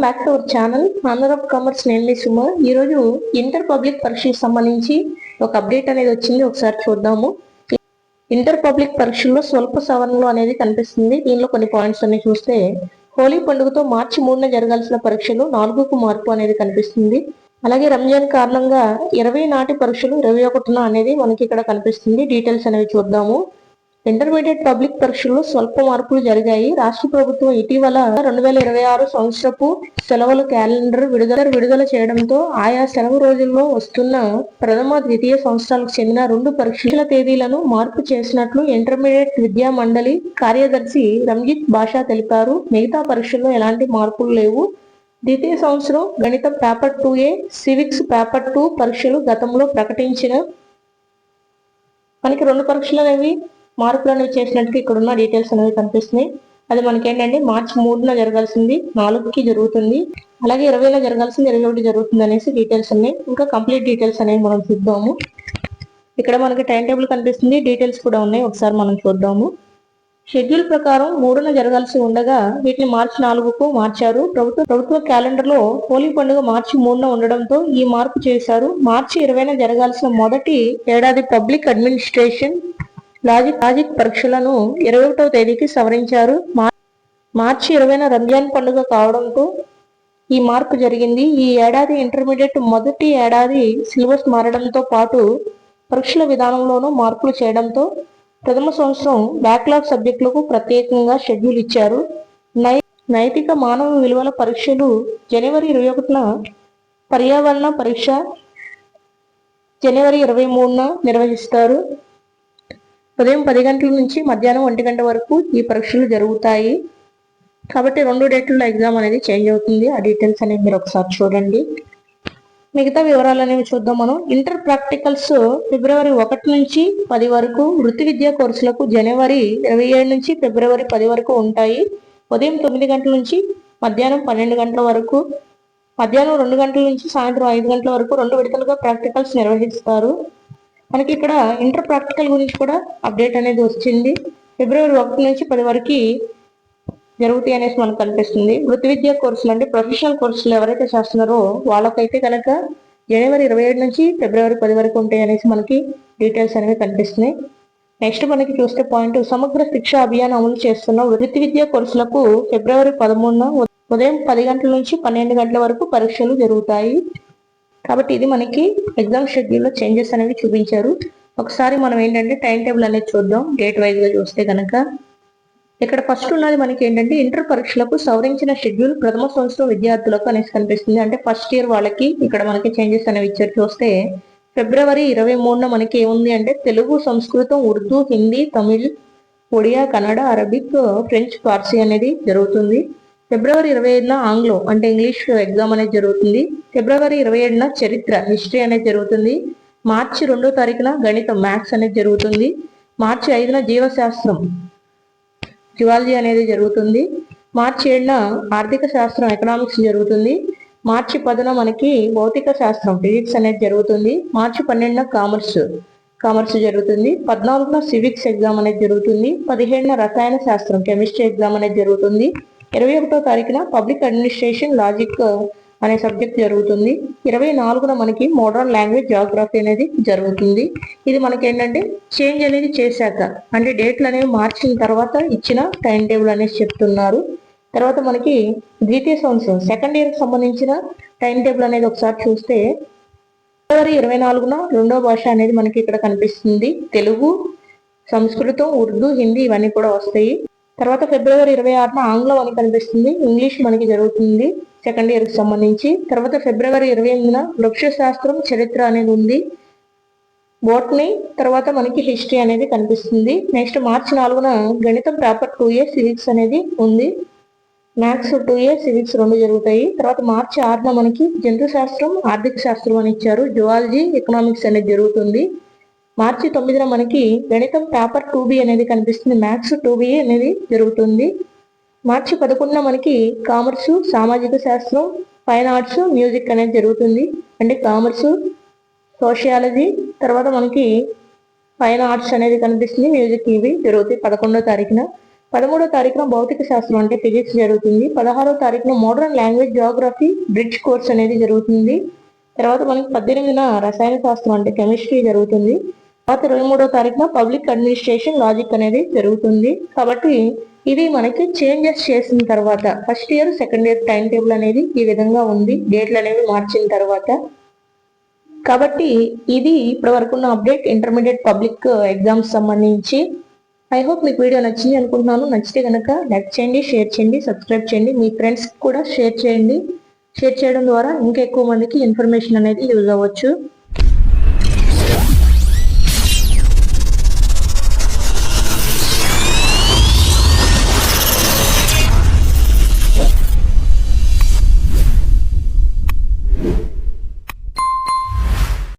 Welcome back to our channel honour of commerce నేను మీ సుమ. ఈరోజు ఇంటర్ పబ్లిక్ పరీక్షకు సంబంధించి ఒక అప్డేట్ అనేది వచ్చింది. ఒకసారి చూద్దాము. ఇంటర్ పబ్లిక్ పరీక్షల్లో స్వల్ప సవరణలు అనేది కనిపిస్తుంది. దీనిలో కొన్ని పాయింట్స్ అన్ని చూస్తే హోలీ పండుగతో మార్చి మూడున జరగాల్సిన పరీక్షలు నాలుగుకు మార్పు అనేది కనిపిస్తుంది. అలాగే రంజాన్ కారణంగా ఇరవై నాటి పరీక్షలు ఇరవై ఒకటిన అనేది మనకి ఇక్కడ కనిపిస్తుంది. డీటెయిల్స్ అనేవి చూద్దాము. ఇంటర్మీడియట్ పబ్లిక్ పరీక్షల్లో స్వల్ప మార్పులు జరిగాయి. రాష్ట్ర ప్రభుత్వం ఇటీవల రెండు వేల ఇరవై ఆరు సంవత్సరపు సెలవుల క్యాలెండర్ విడుదల విడుదల చేయడంతో ఆయా సెలవు రోజుల్లో వస్తున్న ప్రథమ ద్వితీయ సంవత్సరాలకు చెందిన రెండు పరీక్షల తేదీలను మార్పు చేసినట్లు ఇంటర్మీడియట్ విద్యా మండలి కార్యదర్శి రంజిత్ బాషా తెలిపారు. మిగతా పరీక్షల్లో ఎలాంటి మార్పులు లేవు. ద్వితీయ సంవత్సరం గణితం paper two A civics paper two పరీక్షలు గతంలో ప్రకటించిన. మనకి రెండు పరీక్షలు అనేవి మార్పులు అనేవి చేసినట్టుగా ఇక్కడ ఉన్న డీటెయిల్స్ అనేవి కనిపిస్తున్నాయి. అది మనకి ఏంటంటే మార్చి మూడున జరగాల్సింది నాలుగుకి జరుగుతుంది. అలాగే ఇరవైలో జరగాల్సింది ఇరవై ఒకటి జరుగుతుంది అనేసి డీటెయిల్స్ ఉన్నాయి. ఇంకా కంప్లీట్ డీటెయిల్స్ అనేవి మనం చూద్దాము. ఇక్కడ మనకి టైం టేబుల్ కనిపిస్తుంది. డీటెయిల్స్ కూడా ఉన్నాయి. ఒకసారి మనం చూద్దాము. షెడ్యూల్ ప్రకారం మూడున జరగాల్సి ఉండగా వీటిని మార్చి నాలుగుకు మార్చారు. ప్రభుత్వ ప్రభుత్వ క్యాలెండర్లో హోలీ పండుగ మార్చి మూడున ఉండడంతో ఈ మార్పు చేశారు. మార్చి ఇరవైన జరగాల్సిన మొదటి ఏడాది పబ్లిక్ అడ్మినిస్ట్రేషన్ లాజిక్ లాజిక్ పరీక్షలను ఇరవై ఒకటవ తేదీకి సవరించారు. మార్చి ఇరవైన రంజాన్ పండుగ కావడంతో ఈ మార్పు జరిగింది. ఈ ఏడాది ఇంటర్మీడియట్ మొదటి ఏడాది సిలబస్ మారడంతో పాటు పరీక్షల విధానంలోనూ మార్పులు చేయడంతో ప్రథమ సంవత్సరం బ్యాక్లాగ్ సబ్జెక్టులకు ప్రత్యేకంగా షెడ్యూల్ ఇచ్చారు. నై నైతిక మానవ విలువల పరీక్షలు జనవరి ఇరవై ఒకటిన పర్యావరణ పరీక్ష జనవరి ఇరవై మూడున నిర్వహిస్తారు. ఉదయం పది గంటల నుంచి మధ్యాహ్నం ఒంటి గంట వరకు ఈ పరీక్షలు జరుగుతాయి. కాబట్టి రెండు డేట్లలో ఎగ్జామ్ అనేది చేంజ్ అవుతుంది. ఆ డీటెయిల్స్ అనేవి మీరు ఒకసారి చూడండి. మిగతా వివరాలు అనేవి చూద్దాం మనం. ఇంటర్ ప్రాక్టికల్స్ ఫిబ్రవరి ఒకటి నుంచి పది వరకు వృత్తి విద్యా కోర్సులకు జనవరి ఇరవై ఏడు నుంచి ఫిబ్రవరి పది వరకు ఉంటాయి. ఉదయం తొమ్మిది గంటల నుంచి మధ్యాహ్నం పన్నెండు గంటల వరకు మధ్యాహ్నం రెండు గంటల నుంచి సాయంత్రం ఐదు గంటల వరకు రెండు విడతలుగా ప్రాక్టికల్స్ నిర్వహిస్తారు. మనకి ఇక్కడ ఇంటర్ ప్రాక్టికల్ గురించి కూడా అప్డేట్ అనేది వచ్చింది. ఫిబ్రవరి ఒకటి నుంచి పది వరకు జరుగుతాయి అనేసి మనకు కనిపిస్తుంది. వృత్తి విద్యా కోర్సులు అంటే ప్రొఫెషనల్ కోర్సులు ఎవరైతే చేస్తున్నారో వాళ్ళకైతే కనుక జనవరి ఇరవై ఏడు నుంచి ఫిబ్రవరి పది వరకు ఉంటాయి అనేసి మనకి డీటెయిల్స్ అనేవి కనిపిస్తున్నాయి. నెక్స్ట్ మనకి చూస్తే పాయింట్ సమగ్ర శిక్ష అభియాన్ అమలు చేస్తున్న వృత్తి విద్యా కోర్సులకు ఫిబ్రవరి పదమూడున ఉదయం పది గంటల నుంచి పన్నెండు గంటల వరకు పరీక్షలు జరుగుతాయి. కాబట్టి ఇది మనకి ఎగ్జామ్ షెడ్యూల్లో చేంజెస్ అనేవి చూపించారు. ఒకసారి మనం ఏంటంటే టైం టేబుల్ అనేది చూద్దాం. డేట్ వైజ్గా చూస్తే కనుక ఇక్కడ ఫస్ట్ ఉన్నది మనకి ఏంటంటే ఇంటర్ పరీక్షలకు సవరించిన షెడ్యూల్ ప్రథమ సంవత్సరం విద్యార్థులకు అనేసి కనిపిస్తుంది. అంటే ఫస్ట్ ఇయర్ వాళ్ళకి ఇక్కడ మనకి చేంజెస్ అనేవి ఇచ్చారు. చూస్తే ఫిబ్రవరి ఇరవై మూడున మనకి ఏముంది అంటే తెలుగు సంస్కృతం ఉర్దూ హిందీ తమిళ్ ఒడియా కన్నడ అరబిక్ ఫ్రెంచ్ పార్సీ అనేది జరుగుతుంది. ఫిబ్రవరి ఇరవై ఐదున ఆంగ్లం అంటే ఇంగ్లీష్ ఎగ్జామ్ అనేది జరుగుతుంది. ఫిబ్రవరి ఇరవై ఏడున చరిత్ర హిస్టరీ అనేది జరుగుతుంది. మార్చి రెండో తారీఖున గణితం మ్యాథ్స్ అనేది జరుగుతుంది. మార్చి ఐదున జీవశాస్త్రం జువాలజీ అనేది జరుగుతుంది. మార్చి ఏడున ఆర్థిక శాస్త్రం ఎకనామిక్స్ జరుగుతుంది. మార్చి పదున మనకి భౌతిక శాస్త్రం ఫిజిక్స్ అనేది జరుగుతుంది. మార్చి పన్నెండున కామర్స్ కామర్స్ జరుగుతుంది. పద్నాలుగున సివిక్స్ ఎగ్జామ్ అనేది జరుగుతుంది. పదిహేడున రసాయన శాస్త్రం కెమిస్ట్రీ ఎగ్జామ్ అనేది జరుగుతుంది. ఇరవై ఒకటో తారీఖున పబ్లిక్ అడ్మినిస్ట్రేషన్ లాజిక్ అనే సబ్జెక్ట్ జరుగుతుంది. ఇరవై నాలుగున మనకి మోడర్న్ లాంగ్వేజ్ జాగ్రఫీ అనేది జరుగుతుంది. ఇది మనకి ఏంటంటే చేంజ్ అనేది చేశాక అంటే డేట్లు అనేవి మార్చిన తర్వాత ఇచ్చిన టైం టేబుల్ అనేది చెప్తున్నారు. తర్వాత మనకి ద్వితీయ సంవత్సరం సెకండ్ ఇయర్కి సంబంధించిన టైం టేబుల్ అనేది ఒకసారి చూస్తే ఫిబ్రవరి ఇరవై నాలుగున రెండో భాష అనేది మనకి ఇక్కడ కనిపిస్తుంది. తెలుగు సంస్కృతం ఉర్దూ హిందీ ఇవన్నీ కూడా వస్తాయి. తర్వాత ఫిబ్రవరి ఇరవై ఆరున ఆంగ్లం అని కనిపిస్తుంది. ఇంగ్లీష్ మనకి జరుగుతుంది. సెకండ్ ఇయర్కి సంబంధించి. తర్వాత ఫిబ్రవరి ఇరవై ఎనిమిదిన వృక్ష శాస్త్రం చరిత్ర అనేది ఉంది. బోట్ని తర్వాత మనకి హిస్టరీ అనేది కనిపిస్తుంది. నెక్స్ట్ మార్చి నాలుగున గణితం పేపర్ టూ ఏ సివిక్స్ అనేది ఉంది. మ్యాథ్స్ టూ ఏ సివిక్స్ రెండు జరుగుతాయి. తర్వాత మార్చి ఆరున మనకి జంతు శాస్త్రం ఆర్థిక శాస్త్రం అని ఇచ్చారు. జువాలజీ ఎకనామిక్స్ అనేది జరుగుతుంది. మార్చి తొమ్మిదిన మనకి గణితం పేపర్ టూ బి అనేది కనిపిస్తుంది. మ్యాథ్స్ టూ బి అనేది జరుగుతుంది. మార్చి పదకొండున మనకి కామర్స్ సామాజిక శాస్త్రం ఫైన్ ఆర్ట్స్ మ్యూజిక్ అనేది జరుగుతుంది. అంటే కామర్స్ సోషియాలజీ తర్వాత మనకి ఫైన్ ఆర్ట్స్ అనేది కనిపిస్తుంది. మ్యూజిక్ ఇవి జరుగుతాయి పదకొండో తారీఖున. పదమూడో తారీఖున భౌతిక శాస్త్రం అంటే ఫిజిక్స్ జరుగుతుంది. పదహారో తారీఖున modern language geography bridge course అనేది జరుగుతుంది. తర్వాత మనకి పద్దెనిమిదిన రసాయన శాస్త్రం అంటే కెమిస్ట్రీ జరుగుతుంది. తర్వాత ఇరవై మూడో తారీఖున పబ్లిక్ అడ్మినిస్ట్రేషన్ లాజిక్ అనేది జరుగుతుంది. కాబట్టి ఇది మనకి చేంజెస్ చేసిన తర్వాత first year second year time table అనేది ఈ విధంగా ఉంది. డేట్లు అనేవి మార్చిన తర్వాత. కాబట్టి ఇది ఇప్పటి వరకు ఉన్న అప్డేట్. ఇంటర్మీడియట్ పబ్లిక్ ఎగ్జామ్స్ సంబంధించి. ఐ హోప్ మీకు వీడియో నచ్చింది అనుకుంటున్నాను. నచ్చితే కనుక లైక్ చేయండి షేర్ చేయండి సబ్స్క్రైబ్ చేయండి. మీ ఫ్రెండ్స్ కూడా షేర్ చేయండి. షేర్ చేయడం ద్వారా ఇంకా ఎక్కువ మందికి ఇన్ఫర్మేషన్ అనేది యూజ్ అవ్వచ్చు.